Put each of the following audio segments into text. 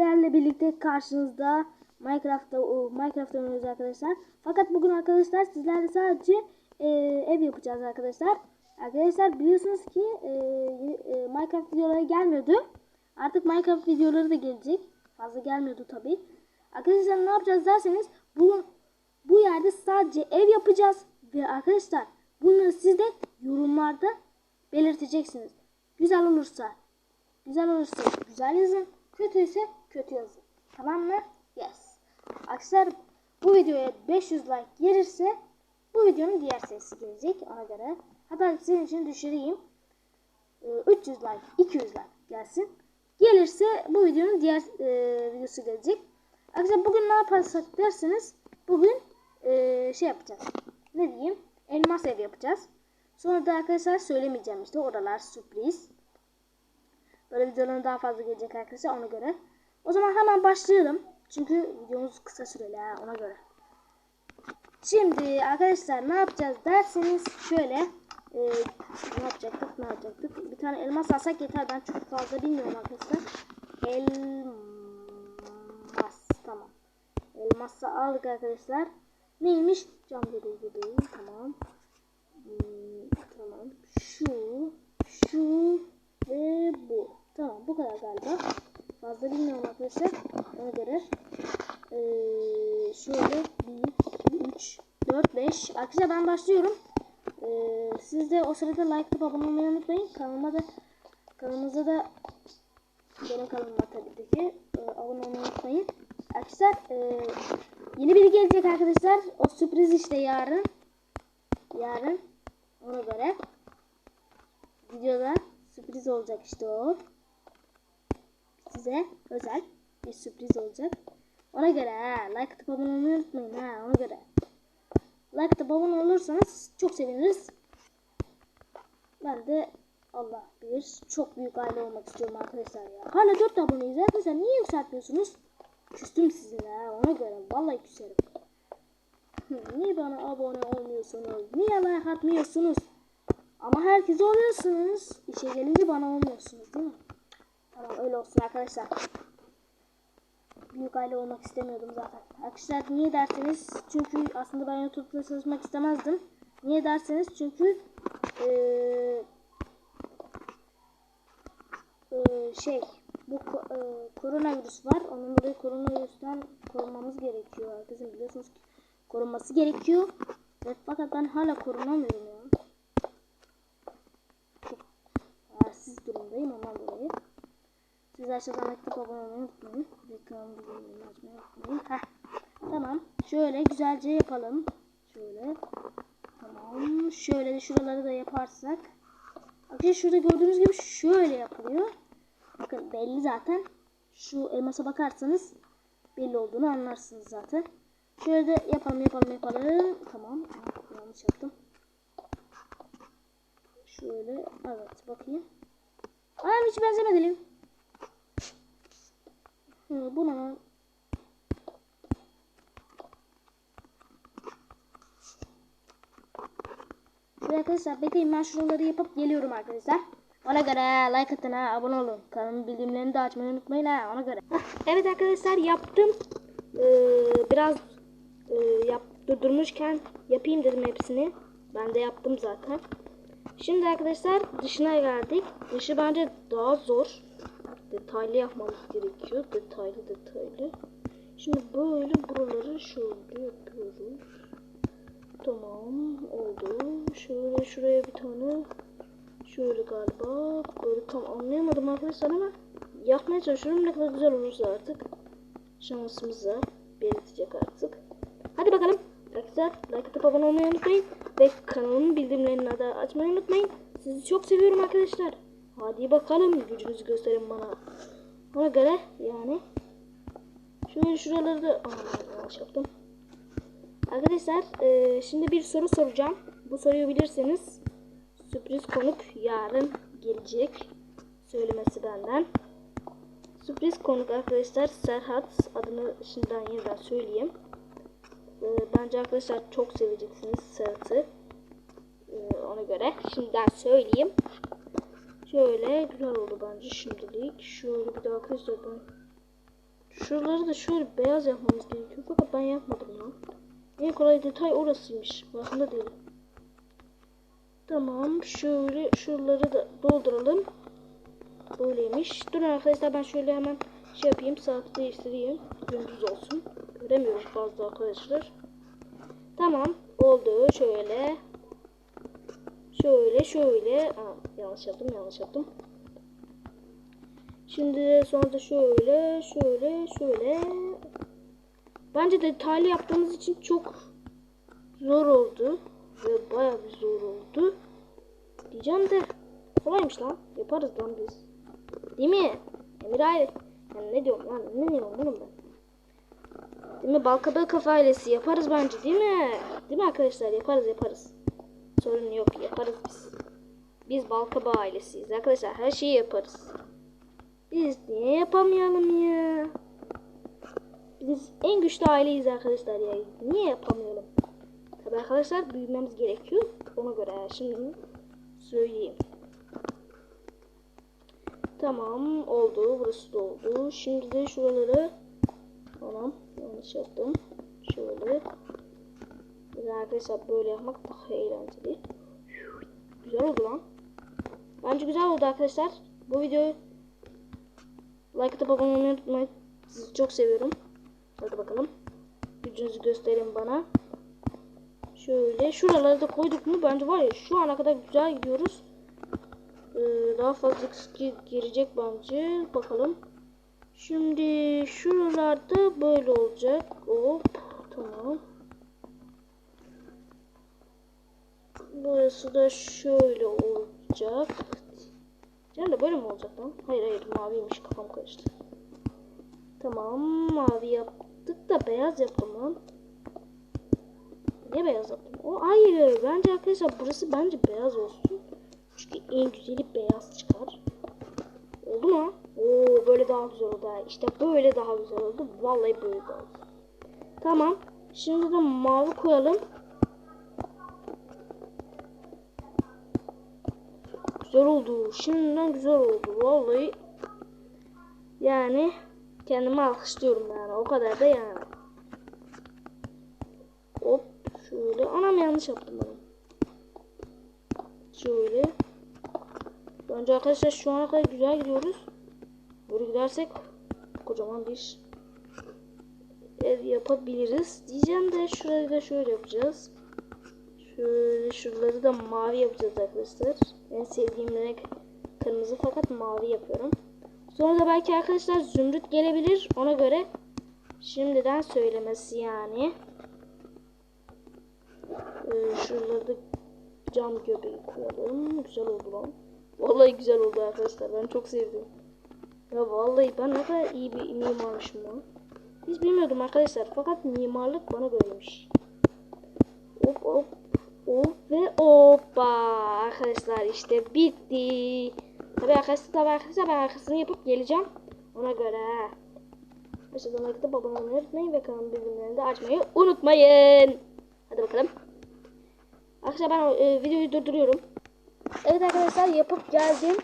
sizlerle birlikte karşınızda Minecraft'ta Minecraft oynuyoruz arkadaşlar. Fakat bugün arkadaşlar sizlerle sadece e, ev yapacağız arkadaşlar. Arkadaşlar biliyorsunuz ki e, e, Minecraft videoları gelmiyordu. Artık Minecraft videoları da gelecek. Fazla gelmiyordu tabi. Arkadaşlar ne yapacağız derseniz bugün bu yerde sadece ev yapacağız. Ve arkadaşlar bunları siz de yorumlarda belirteceksiniz. Güzel olursa Güzel olursa güzel yazın. Kötüyse kötü yazın. Tamam mı? Yes. Arkadaşlar bu videoya 500 like gelirse bu videonun diğer serisi gelecek ona göre. Hatta sizin için düşüreyim. Ee, 300 like, 200 like gelsin. Gelirse bu videonun diğer e, videosu gelecek. Arkadaşlar bugün ne yaparsak derseniz bugün e, şey yapacağız. Ne diyeyim? Elmas ev yapacağız. Sonra da arkadaşlar söylemeyeceğim işte oralar sürpriz. Böyle videoların daha fazla gelecek arkadaşlar ona göre. O zaman hemen başlayalım. Çünkü videomuz kısa süreli ha ona göre. Şimdi arkadaşlar ne yapacağız derseniz şöyle e, ne yapacaktık ne yapacaktık? Bir tane elmas alsak yeter ben çok fazla bilmiyorum arkadaşlar. Elmas tamam. Elması aldık arkadaşlar. Neymiş? Cam göbeği göbeği tamam. Hmm, tamam. Şu şu ve bu. Tamam bu kadar galiba fazla bilmiyorum arkadaşlar. Ona göre ee, şöyle 1 2 3 4 5 arkadaşlar ben başlıyorum. Ee, siz de o sırada like atıp abone olmayı unutmayın. Kanalıma da kanalımıza da benim kanalıma tabii ki. E, abone olmayı unutmayın. Arkadaşlar e, yeni biri gelecek arkadaşlar. O sürpriz işte yarın. Yarın. Ona göre videoda sürpriz olacak işte o size özel bir sürpriz olacak. Ona göre ha like atıp abone olmayı unutmayın ha ona göre. Like atıp abone olursanız çok seviniriz. Ben de Allah bilir çok büyük aile olmak istiyorum arkadaşlar ya. Hala 4 aboneyiz arkadaşlar niye yükseltmiyorsunuz? Küstüm sizinle ha ona göre vallahi küserim. Niye bana abone olmuyorsunuz? Niye like atmıyorsunuz? Ama herkese oluyorsunuz. İşe gelince bana olmuyorsunuz değil mi tamam öyle olsun arkadaşlar büyük aile olmak istemiyordum zaten. Arkadaşlar niye derseniz çünkü aslında ben YouTube'da çalışmak istemezdim. Niye derseniz çünkü ee, ee, şey bu e, koronavirüs var. Onun dolayı koronavirüsten korunmamız gerekiyor. Herkesin biliyorsunuz ki korunması gerekiyor. Ve fakat ben hala korunamıyorum ya. Çok halsiz durumdayım ondan dolayı. Siz aşağıdan like abone olmayı unutmayın. Ve kanalımı bildirimleri açmayı unutmayın. Heh. Tamam. Şöyle güzelce yapalım. Şöyle. Tamam. Şöyle de şuraları da yaparsak. Arkadaşlar şurada gördüğünüz gibi şöyle yapılıyor. Bakın belli zaten. Şu elmasa bakarsanız belli olduğunu anlarsınız zaten. Şöyle de yapalım yapalım yapalım. Tamam. Yanlış yaptım. Şöyle. Evet bakayım. Aa hiç benzemedi. Hı, bu ne? Şöyle arkadaşlar bekleyin ben şuraları yapıp geliyorum arkadaşlar. Ona göre like atın ha abone olun. Kanalın bildirimlerini de açmayı unutmayın ha ona göre. evet arkadaşlar yaptım. Ee, biraz e, yap, durdurmuşken yapayım dedim hepsini. Ben de yaptım zaten. Şimdi arkadaşlar dışına geldik. Dışı bence daha zor detaylı yapmamız gerekiyor. Detaylı detaylı. Şimdi böyle buraları şöyle yapıyoruz. Tamam oldu. Şöyle şuraya bir tane şöyle galiba böyle tam anlayamadım arkadaşlar ama yapmaya çalışıyorum. Ne kadar güzel olursa artık şansımıza belirtecek artık. Hadi bakalım. Arkadaşlar like atıp abone olmayı unutmayın. Ve kanalımın bildirimlerini de açmayı unutmayın. Sizi çok seviyorum arkadaşlar. Hadi bakalım gücünüzü gösterin bana. Ona göre yani. Şöyle şuraları da yaptım. Arkadaşlar e, şimdi bir soru soracağım. Bu soruyu bilirseniz sürpriz konuk yarın gelecek. Söylemesi benden. Sürpriz konuk arkadaşlar Serhat adını şimdiden yeniden söyleyeyim. E, bence arkadaşlar çok seveceksiniz Serhat'ı. E, ona göre şimdiden söyleyeyim. Şöyle güzel oldu bence şimdilik. Şöyle bir de arkadaşlar ben Şuraları da şöyle beyaz yapmamız gerekiyor. Fakat ben yapmadım ya. En kolay detay orasıymış. Farkında değilim. Tamam. Şöyle şuraları da dolduralım. Böyleymiş. Durun arkadaşlar ben şöyle hemen şey yapayım. Saati değiştireyim. Gündüz olsun. Göremiyorum fazla arkadaşlar. Tamam. Oldu. Şöyle. Şöyle şöyle. Aa, yanlış yaptım yanlış yaptım. Şimdi sonra da şöyle şöyle şöyle. Bence detaylı yaptığımız için çok zor oldu. Ve bayağı bir zor oldu. Diyeceğim de kolaymış lan. Yaparız lan biz. Değil mi? Emir aile. Yani ne diyorum lan? Ne diyorum oğlum ben? Değil mi? Balkabağı kafa ailesi yaparız bence değil mi? Değil mi arkadaşlar? Yaparız yaparız. Sorun yok yaparız biz. Biz Balkabağı ailesiyiz arkadaşlar. Her şeyi yaparız. Biz niye yapamayalım ya? Biz en güçlü aileyiz arkadaşlar ya. Niye yapamayalım? Tabii arkadaşlar büyümemiz gerekiyor. Ona göre şimdi söyleyeyim. Tamam oldu. Burası da oldu. Şimdi de şuraları Tamam yanlış yaptım. Şöyle. Güzel arkadaşlar böyle yapmak daha eğlenceli. Güzel oldu lan. Bence güzel oldu arkadaşlar. Bu videoyu like atıp abone olmayı unutmayın. Sizi çok seviyorum. Hadi bakalım. Gücünüzü gösterin bana. Şöyle şuraları da koyduk mu bence var ya şu ana kadar güzel gidiyoruz. Ee, daha fazla girecek bence. Bakalım. Şimdi şuralarda böyle olacak. Hop tamam. Burası da şöyle olacak. Da böyle mi olacak lan? Hayır hayır maviymiş kafam karıştı. Tamam mavi yaptık da beyaz yaptım lan. Niye beyaz yaptım? O hayır bence arkadaşlar burası bence beyaz olsun. Çünkü en güzeli beyaz çıkar. Oldu mu? Oo böyle daha güzel oldu. İşte böyle daha güzel oldu. Vallahi böyle daha güzel. Tamam. Şimdi de mavi koyalım. Güzel oldu. Şimdiden güzel oldu. Vallahi yani kendimi alkışlıyorum yani. O kadar da yani. Hop şöyle. Anam yanlış yaptım ben. Şöyle. Bence arkadaşlar şu ana kadar güzel gidiyoruz. Böyle gidersek kocaman bir ev yapabiliriz. Diyeceğim de şurayı da şöyle yapacağız. Şöyle şuraları da mavi yapacağız arkadaşlar. En sevdiğim renk kırmızı fakat mavi yapıyorum. Sonra da belki arkadaşlar zümrüt gelebilir. Ona göre şimdiden söylemesi yani. Ee, şuraları da cam göbeği koyalım. Güzel oldu lan. Vallahi güzel oldu arkadaşlar. Ben çok sevdim. Ya vallahi ben ne kadar iyi bir mimarmışım lan. Hiç bilmiyordum arkadaşlar. Fakat mimarlık bana görmüş. Hop hop hop ve hoppa. Arkadaşlar işte bitti. Tabii arkadaşlar tabii arkadaşlar ben arkasını yapıp geleceğim. Ona göre. Aşağıdan abone olmayı unutmayın ve kanalın bildirimlerini de açmayı unutmayın. Hadi bakalım. Arkadaşlar ben e, videoyu durduruyorum. Evet arkadaşlar yapıp geldim.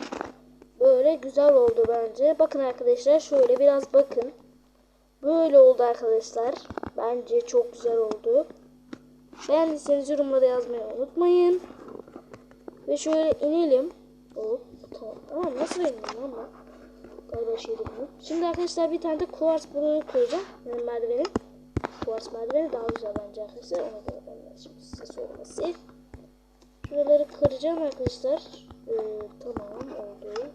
Böyle güzel oldu bence. Bakın arkadaşlar şöyle biraz bakın. Böyle oldu arkadaşlar. Bence çok güzel oldu. Beğendiyseniz yorumlara yazmayı unutmayın. Ve şöyle inelim. Hop tamam. Tamam nasıl inelim ben? Galiba şeydi bu. Şimdi arkadaşlar bir tane de kuvars buraya koyacağım. Yani merdiveni. Kuvars merdiveni daha güzel bence arkadaşlar. Ona göre ben şimdi size söylemesi. Şuraları kıracağım arkadaşlar. Ee, tamam oldu.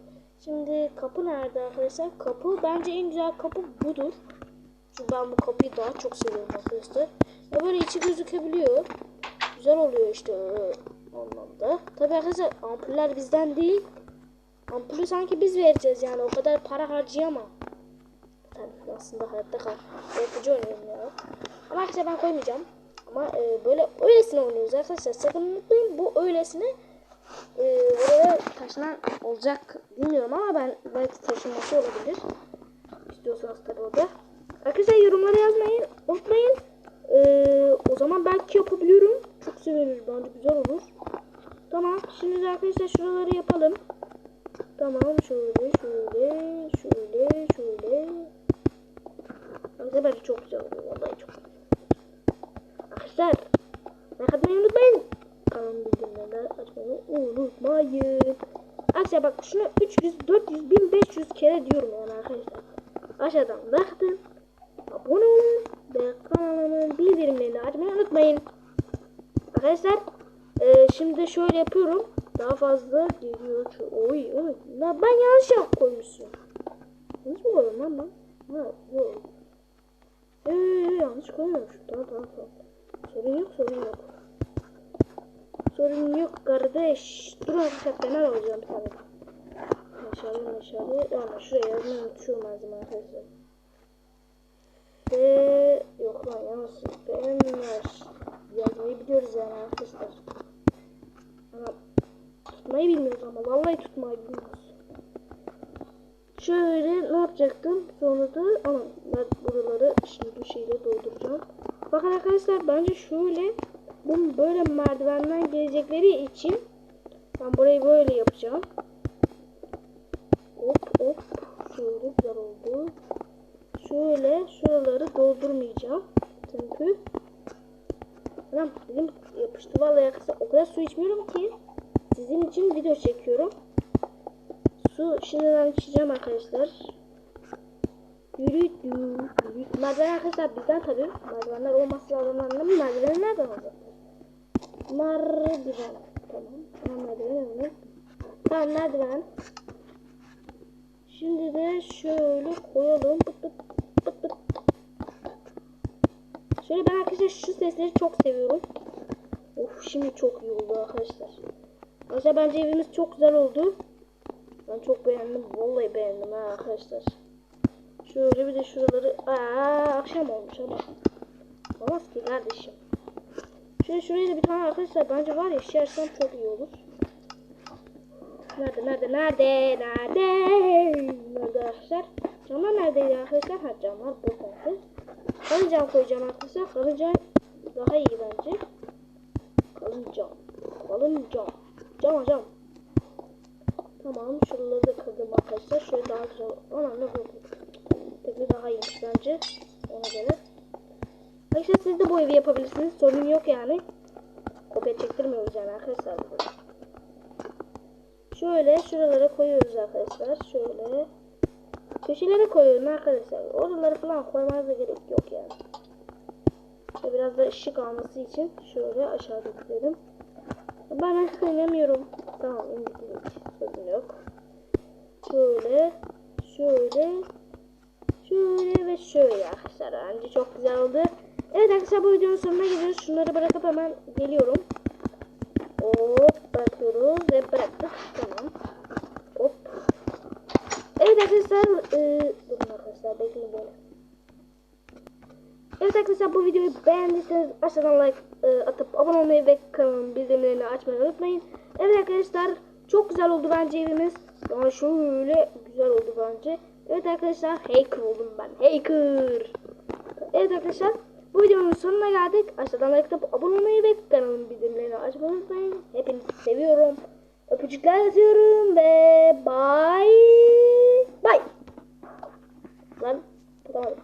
Şimdi kapı nerede arkadaşlar? Kapı bence en güzel kapı budur. Çünkü ben bu kapıyı daha çok seviyorum arkadaşlar. Ya böyle içi gözükebiliyor. Güzel oluyor işte öyle anlamda. Tabii arkadaşlar ampuller bizden değil. Ampulü sanki biz vereceğiz yani o kadar para harcayamam. Tabii aslında hayatta kal. Yapıcı oynuyorum ya. Ama arkadaşlar ben koymayacağım. Ama e, böyle öylesine oynuyoruz arkadaşlar. Sakın unutmayın bu öylesine e, buraya taşınan olacak bilmiyorum ama ben belki taşınması olabilir. İstiyorsanız tabii o da. Arkadaşlar yorumlara yazmayı unutmayın. E, o zaman belki yapabiliyorum. Çok seviniriz bence güzel olur. Tamam şimdi arkadaşlar şuraları yapalım. Tamam şöyle şöyle şöyle şöyle. Arkadaşlar çok güzel oldu. Vallahi çok. Arkadaşlar like atmayı unutmayın. Kanalın bildirimlerini açmayı unutmayın. Arkadaşlar bak şunu 300, 400, 1500 kere diyorum yani arkadaşlar. Aşağıdan atın. Abone olun. Ve kanalımın bildirimlerini açmayı unutmayın. Arkadaşlar e, şimdi şöyle yapıyorum. Daha fazla geliyor. Oy, oy. La ben yanlış yap koymuşum. Yanlış mı koydum lan ben? Ha, yok. Ee, yanlış koymamışım. Tamam tamam tamam. Sorun yok sorun yok. Sorun yok kardeş. Dur arkadaşlar fener alacağım tane. Meşale meşale. Ama şuraya yazmayı unutuyorum malzeme arkadaşlar. Ve yok lan yanlış. Fener. Yazmayı biliyoruz yani arkadaşlar. Ama tutmayı bilmiyoruz ama vallahi tutmayı bilmiyoruz. Şöyle ne yapacaktım? Sonra da ama ben buraları şimdi bu şeyle dolduracağım. Bakın arkadaşlar bence şöyle bu böyle merdivenden gelecekleri için ben burayı böyle yapacağım. Hop hop şöyle güzel oldu. Şöyle şuraları doldurmayacağım. Çünkü Anam dilim yapıştı vallahi arkadaşlar o kadar su içmiyorum ki sizin için video çekiyorum. Su şimdiden içeceğim arkadaşlar. Yürüdü. Yürüdü. Merdiven arkadaşlar bizden tabii. Merdivenler olmazsa adamlarla mı merdiveni nereden alacaklar? Merdiven. Tamam. Tamam merdiven mi? Tamam merdiven. Şimdi de şöyle koyalım. Pıt pıt pıt pıt. Şöyle ben arkadaşlar şu sesleri çok seviyorum. Of şimdi çok iyi oldu arkadaşlar. Arkadaşlar bence evimiz çok güzel oldu. Ben çok beğendim. Vallahi beğendim ha arkadaşlar. Şöyle bir de şuraları... Aa, akşam olmuş ama. Olmaz ki kardeşim. Şöyle şuraya da bir tane arkadaşlar bence var ya şişersem çok iyi olur. Nerede nerede nerede nerede nerede arkadaşlar? Camlar neredeydi arkadaşlar? Ha camlar buradaydı. Kalın cam koyacağım arkadaşlar. Kalın cam daha iyi bence. Kalın cam. Kalın cam. Cam cam. Tamam şuraları da kırdım arkadaşlar. Şöyle daha güzel. Ana ne oldu? Tekli daha iyiymiş bence. Ona göre. Arkadaşlar siz de bu evi yapabilirsiniz. Sorun yok yani. Kopya çektirmiyoruz yani arkadaşlar. Şöyle şuralara koyuyoruz arkadaşlar. Şöyle. Köşelere koyuyorum arkadaşlar. Oraları falan koymanıza gerek yok yani. İşte biraz da ışık alması için şöyle aşağıda gidelim. Ben artık oynamıyorum. Tamam indik indik. Sorun yok. Şöyle. Şöyle. Şöyle ve şöyle arkadaşlar. Bence çok güzel oldu. Evet arkadaşlar bu videonun sonuna geliyoruz. Şunları bırakıp hemen geliyorum. Hop bırakıyoruz ve bıraktık. Tamam. Hop. Evet arkadaşlar. E, durun arkadaşlar bekleyin böyle. Evet arkadaşlar bu videoyu beğendiyseniz aşağıdan like e, atıp abone olmayı ve kanalın bildirimlerini açmayı unutmayın. Evet arkadaşlar çok güzel oldu bence evimiz. Yani şöyle güzel oldu bence. Evet arkadaşlar hacker oldum ben. Hacker. Evet arkadaşlar bu videonun sonuna geldik. Aşağıdan like atıp abone olmayı ve kanalın bildirimlerini açmayı unutmayın. Hepinizi seviyorum. Öpücükler atıyorum ve bye bye. Lan tutamadım.